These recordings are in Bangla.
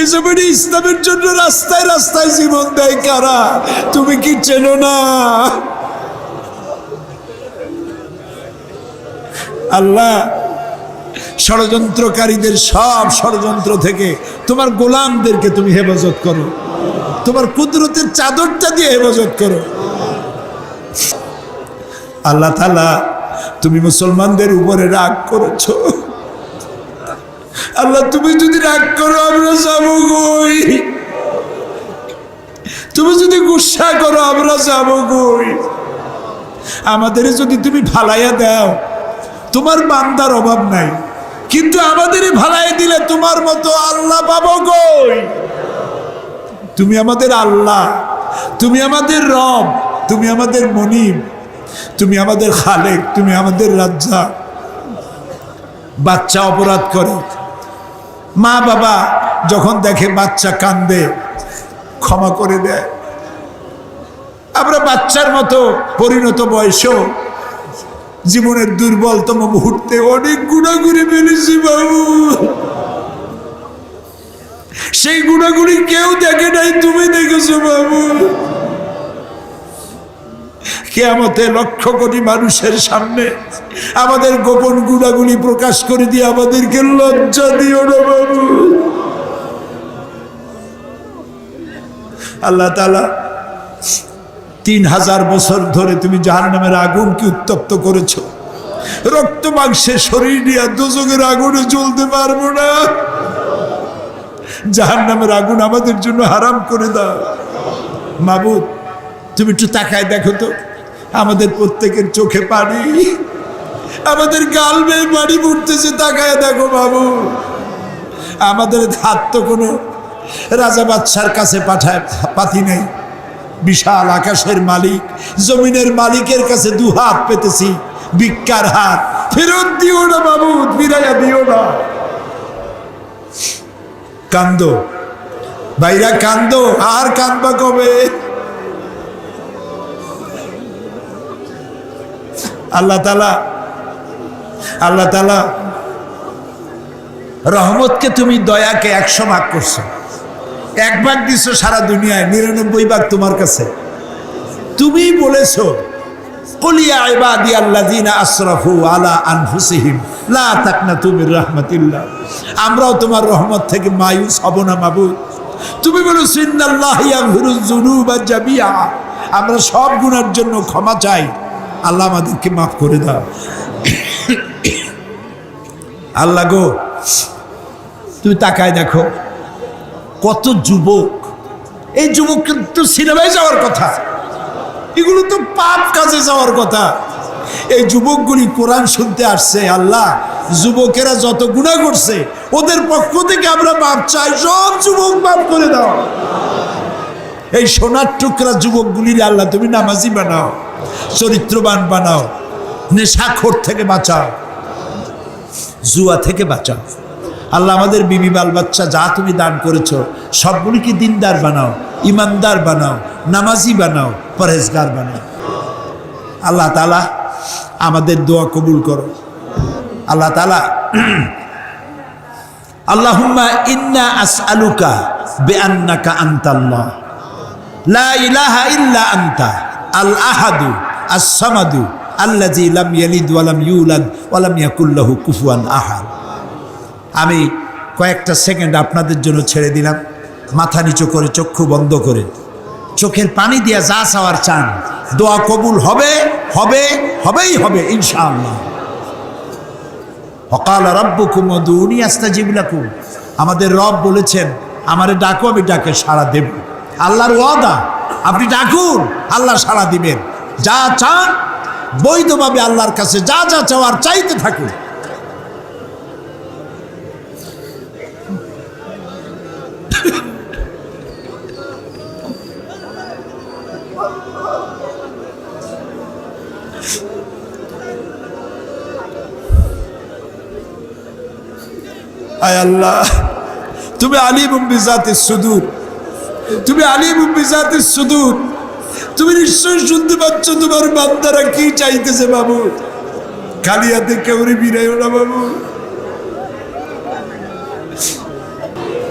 এ জমিনে ইসলামের জন্য রাস্তায় রাস্তায় জীবন দেয় কারা? তুমি কি চেনো না? আল্লাহ, ষড়যন্ত্রকারীদের সব ষড়যন্ত্র থেকে তোমার গোলামদেরকে তুমি হেফাজত করো। তোমার কুদরতের চাদরটা দিয়ে হেফাজত করো। আল্লাহ তালা তুমি মুসলমানদের উপরে রাগ করেছ। আল্লাহ, তুমি যদি রাগ করো, আমরা যাব কই? তুমি যদি গুসা করো, আমরা যাব কই? আমাদের যদি তুমি ফালাইয়া দাও, তোমার বান্দার অভাব নাই। কিন্তু আমাদের ভালাই দিলে তোমার মতো আল্লাহ পাবো কই? তুমি আমাদের আল্লাহ, তুমি আমাদের রব, তুমি আমাদের মনিব, তুমি আমাদের খালেক, তুমি আমাদের রাজ্জা বাচ্চা অপরাধ করে মা বাবা যখন দেখে বাচ্চা কান্দে, ক্ষমা করে দেয়। আমরা বাচ্চার মতো পরিণত বয়সেও জীবনের দুর্বলতম মুহূর্তে অনেক গুণাগুড়ি ফেলেছি বাবু। সেই গুণাগুলি কেউ দেখে নাই, তুমি দেখেছ বাবু। কেয়ামতে লক্ষ কোটি মানুষের সামনে আমাদের গোপন গুণাগুলি প্রকাশ করে দিয়ে আমাদেরকে লজ্জা দিও না বাবু। আল্লাহ তালা তিন হাজার বছর ধরে তুমি জাহান নামের আগুনকে উত্তপ্ত করেছ। রক্ত মাংসের শরীর নিয়ে দুযোগের আগুনে জ্বলতে পারব না। জাহান নামের আগুন আমাদের জন্য হারাম করে দাও। মাবুদ, তুমি একটু তাকায় দেখো তো। আমাদের প্রত্যেকের চোখে পানি। আমাদের গাল বেয়ে পানি পড়তেছে, তাকায় দেখো বাবু। আমাদের হাত তো কোনো রাজা বাদশার কাছে পাঠায়, পাতি নেই। বিশাল আকাশের মালিক, জমিনের মালিকের কাছে দু হাত পেতেছি, ভিক্ষার হাত। ফেরত দিও না বাবু, ফিরাইয়া দিও না। কান্দো। ভাইরা, কান্দো। আর কান্দবা কবে? আল্লাহ তালা আল্লাহ তালা রহমতকে তুমি দয়াকে একশো ভাগ করছ। এক ভাগ দিচ্ছ সারা দুনিয়ায়, নিরানব্বই ভাগ তোমার কাছে। তুমি বলেছ আমরাও তোমার রহমত থেকে মায়ুস আমরা সব গুনার জন্য ক্ষমা চাই। আল্লাহ আমাদেরকে মাফ করে দাও। আল্লাহ গো, তুমি তাকায় দেখো, কত যুবক। এই যুবক কিন্তু সিনেমায় যাওয়ার কথা। এগুলো তো পাপ কাজে যাওয়ার কথা। এই যুবকগুলি কোরআন শুনতে আসছে, আল্লাহ, যুবকেরা যত গুণা করছে, ওদের পক্ষ থেকে আমরা মাপ চাই, সব যুবক মাপ করে দাও। এই সোনার টুকরা যুবকগুলির আল্লাহ, তুমি নামাজি বানাও। চরিত্রবান বানাও, নেশাখোর থেকে বাঁচাও, জুয়া থেকে বাঁচাও। আল্লাহ আমাদের বিবি বাল বাচ্চা যা তুমি দান করেছ, সবগুলিকে দিনদার বানাও, ইমানদার বানাও, নামাজি বানাও, পরহেজগার বানাও। আল্লাহ তালা আমাদের দোয়া কবুল করো। আল্লাহ তালা আল্লাহুম্মা ইন্না আসআলুকা বিআন্নাকা আনতাল্লাহ। লা ইল্লা আনতা। আল আহাদু আস সামাদু আল্লাজি আহাদ। আমি কয়েকটা সেকেন্ড আপনাদের জন্য ছেড়ে দিলাম। মাথা নিচু করে, চক্ষু বন্ধ করে। চোখের পানি দিয়ে যা চাওয়ার চান। দোয়া কবুল হবে হবে, হবেই হবে, ইনশাআল্লাহ। অকাল রব্বুকুম দুনি আস্তাজিব লাকুম। আমাদের রব বলেছেন, আমারে ডাকো, আমি ডাকে সাড়া দেব। আল্লাহর ওয়াদা। আপনি ডাকুন, আল্লাহ সাড়া দিবেন। যা চান, বৈধভাবে আল্লাহর কাছে যা যা চাওয়ার চাইতে থাকুন। আয় আল্লাহ, তুমি আলিম বিজাতে সুদূর। তুমি আলিম বিজাতে সুদূর। তুমি নিশ্চয়ই শুনতে পাচ্ছ তোমার বান্দারা কি চাইতেছে বাবু? খালি হাতে কেউরি না বাবু।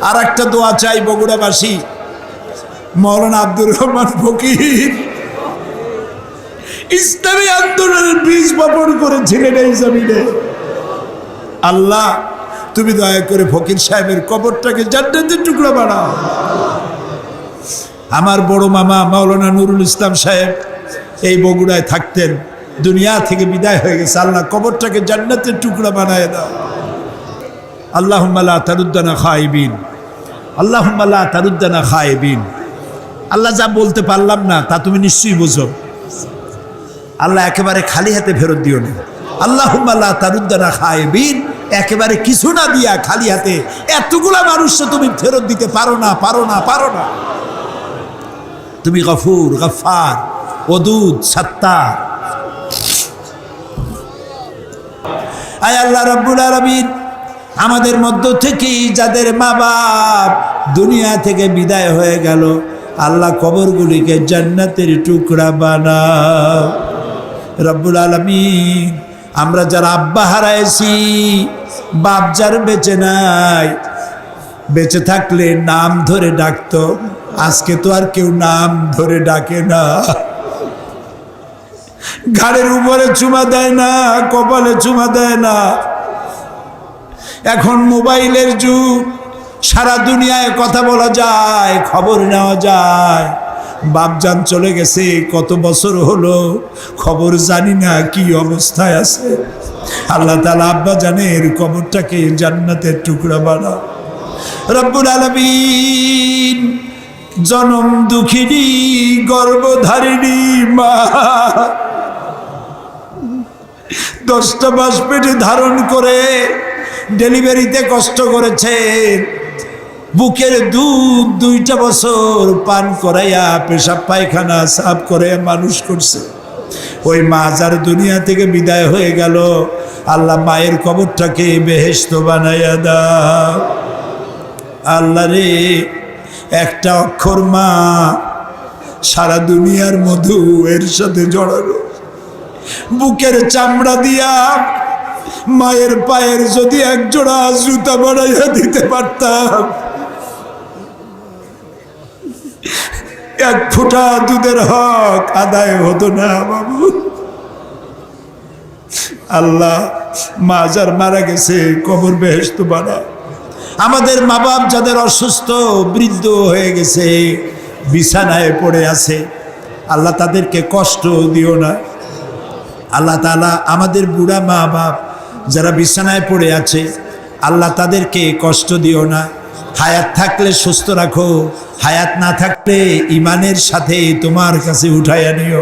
আর একটা দোয়া চাই বগুড়াবাসী। মৌলানা আব্দুর রহমান ফকির। ইসলামী আন্দোলনের বীজ বপন করেছিলেন এই জমিনে। আল্লাহ, তুমি দয়া করে ফকির সাহেবের কবরটাকে জান্নাতের টুকরা বানাও। আমার বড় মামা মাওলানা নুরুল ইসলাম সাহেব এই বগুড়ায় থাকতেন। দুনিয়া থেকে বিদায় হয়ে গেছে। আল্লাহ কবরটাকে জান্নাতের টুকরা বানায় দাও। আল্লাহ তারুদ্দানা খাইবিন। আল্লাহ তারুদ্দানা খাইবিন। আল্লাহ যা বলতে পারলাম না, তা তুমি নিশ্চয়ই বোঝো। আল্লাহ একেবারে খালি হাতে ফেরত দিও না। আল্লাহ তারুদ্দানা খাইবিন। একেবারে কিছু না দিয়া খালি হাতে এতগুলা মানুষ তুমি ফেরত দিতে পারো না পারো না পারো না। তুমি গফুর গফার ওদুদ, সত্তার। আয় আল্লাহ রব্বুল আলমিন, আমাদের মধ্য থেকেই যাদের মা বাপ দুনিয়া থেকে বিদায় হয়ে গেল, আল্লাহ কবরগুলিকে জান্নাতের টুকরা বানাও। রব্বুল আলমিন, আমরা যারা আব্বা হারাইছি, বাপ যার বেঁচে নাই বেঁচে থাকলে নাম ধরে ডাকতো। আজকে তো আর কেউ নাম ধরে ডাকে না। ঘাড়ের উপরে চুমা দেয় না, কপালে চুমা দেয় না। এখন মোবাইলের যুগ, সারা দুনিয়ায় কথা বলা যায়, খবর নেওয়া যায়। বাপজান চলে গেছে, কত বছর হলো, খবর জানি না কি অবস্থায় আছে। আল্লাহ তালা আব্বা জানের কবরটাকে জান্নাতের টুকরা বানা রব্বুল আলমিন জনম দুঃখিনী, গর্ভধারিণী, মা। দশটা মাস পেটে ধারণ করে ডেলিভারিতে কষ্ট করেছেন বুকের দুধ দুইটা বছর পান করাইয়া পেশাব পায়খানা সাফ করে মানুষ করছে। ওই মা যার দুনিয়া থেকে বিদায় হয়ে গেল, আল্লাহ মায়ের কবরটাকে বেহেস্ত বানাইয়া দাও। আল্লাহ রে, একটা অক্ষর মা সারা দুনিয়ার মধু এর সাথে জড়ানো বুকের চামড়া দিয়া মায়ের পায়ের যদি এক জোড়া জুতা বানাইয়া দিতে পারতাম। এক ফুটা দুধের হক আদায় হতো না বাবু। আল্লাহ মা যার মারা গেছে কবর বেহেস্ত বানা আমাদের মা বাপ যাদের অসুস্থ, বৃদ্ধ হয়ে গেছে, বিছানায় পড়ে আছে, আল্লাহ তাদেরকে কষ্ট দিও না। আল্লাহ তালা আমাদের বুড়া মা বাপ যারা বিছানায় পড়ে আছে, আল্লাহ তাদেরকে কষ্ট দিও না। হায়াত থাকলে সুস্থ রাখো, হায়াত না থাকলে ইমানের সাথে তোমার কাছে উঠাইয়া নিও।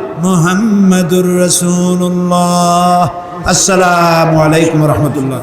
محمد رسول الله السلام عليكم ورحمة الله